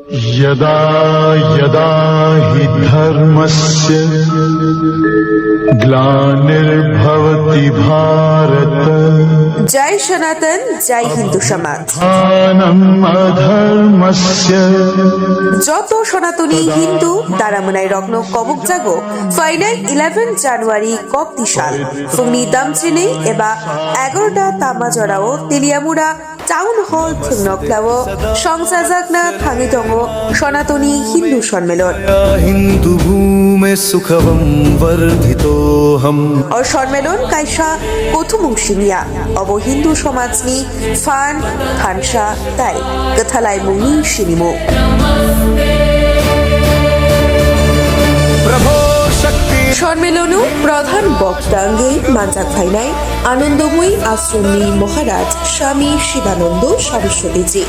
यदा यदा हि धर्मस्य ग्लानिर्भवति भारत জয় সনাতন জয় হিন্দু সমাজ स्थानम् अधर्मस्य যত সনাতনী হিন্দু তারামনাই রগ্ন কবক জাগো ফাইনাল ইলেভেন জানুয়ারি কক দিশাল ফুংনি দামচিনে এবা এগারোটা তামা জড়াও তেলিয়ামুড়া টাউন হল থুনকলাও সংসাজাকনা দङ সনাতনী হিন্দু সম্মেলন হিন্দু ভূমে সুখবম বর্ধিত বর্ধিতোহম। ও সম্মেলন কাইসা কথুমুংসিমিয়া অব হিন্দু সমাজনি ফান ফানসা তাই কথালাই মুংনি সিনিমু প্রভো সম্মেলনু প্রধান বক্তাঙ্গে মাঞ্জাক ফাইনাই আনন্দময়ী আশ্রমী মহারাজ স্বামী শিবানন্দ সরস্বতীজি।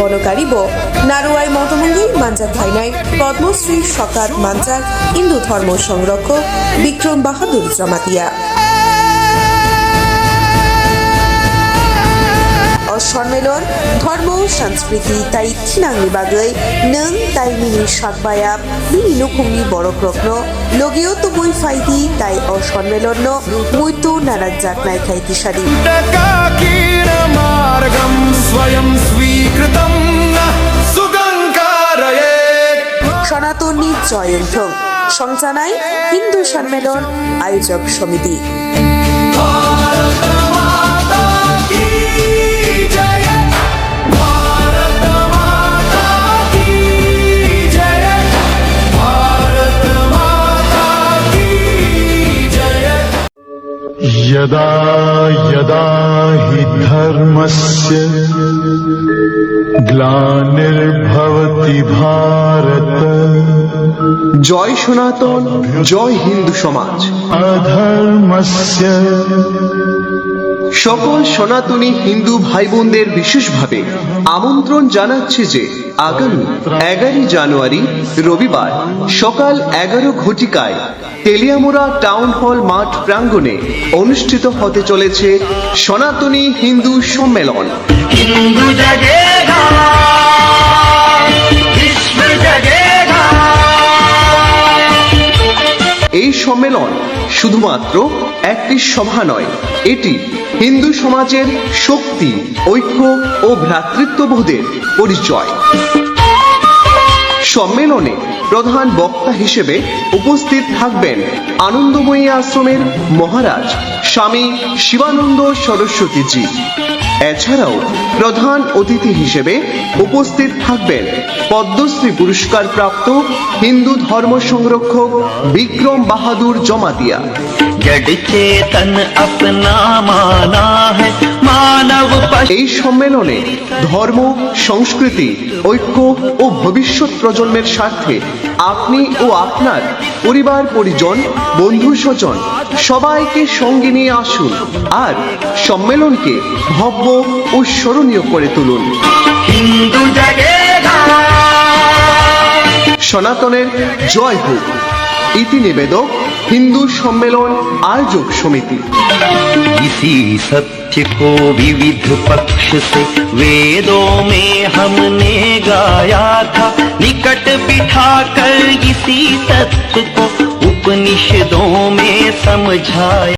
বনকারিব নারুয়াই মতমঙ্গে মাঞ্জাক ফাইনাই পদ্মশ্রী সকাত মাঞ্জার হিন্দু ধর্ম সংরক্ষক বিক্রম বাহাদুর জমাতিয়া। সম্মেলন ধর্ম সংস্কৃতি তাই থিনাংনি বাগৈ নং তাই মিনি সাকবায়া মিনি নুকুমনি বড় রত্ন লগিও তো বই ফাইদি তাই ও সম্মেলন মুইতো নারাজ জাত নাই খাইতি সারি স্বয়ং স্বীকৃতম সনাতনী জয়ন্থম সংজানাই হিন্দু সম্মেলন আয়োজক সমিতি यदा यदा हि धर्मस्य ग्लानिर्भवति भारत জয় সনাতন জয় হিন্দু সমাজ अधर्मस्य সকল সনাতনী হিন্দু ভাই বোনদের বিশেষভাবে আমন্ত্রণ জানাচ্ছে যে আগামী এগারোই জানুয়ারি রবিবার সকাল এগারো ঘটিকায় তেলিয়ামোড়া টাউন হল মাঠ প্রাঙ্গণে অনুষ্ঠিত হতে চলেছে সনাতনী হিন্দু সম্মেলন। এই সম্মেলন শুধুমাত্র একটি সভা নয় এটি হিন্দু সমাজের শক্তি ঐক্য ও ভ্রাতৃত্ববোধের পরিচয়। সম্মেলনে প্রধান বক্তা হিসেবে উপস্থিত থাকবেন আনন্দময়ী আশ্রমের মহারাজ স্বামী শিবানন্দ সরস্বতীজি এছাড়াও প্রধান অতিথি হিসেবে উপস্থিত থাকবেন পদ্মশ্রী পুরস্কার প্রাপ্ত হিন্দু ধর্ম সংরক্ষক বিক্রম বাহাদুর জমাতিয়া जड़ चेतन अपना माना है मानव पशु এই সম্মেলনে ধর্ম সংস্কৃতি ঐক্য ও ভবিষ্যৎ প্রজন্মের স্বার্থে আপনি ও আপনার পরিবার পরিজন বন্ধু স্বজন সবাইকে সঙ্গে নিয়ে আসুন আর সম্মেলনকে ভব্য ও স্মরণীয় করে তুলুন। সনাতনের জয় হোক। ইতি নিবেদক হিন্দু সম্মেলন আয়োজক সমিতি। को विविध पक्ष से वेदों में हमने गाया था। निकट बिठा कर इसी तत्व को उपनिषदों में समझाया।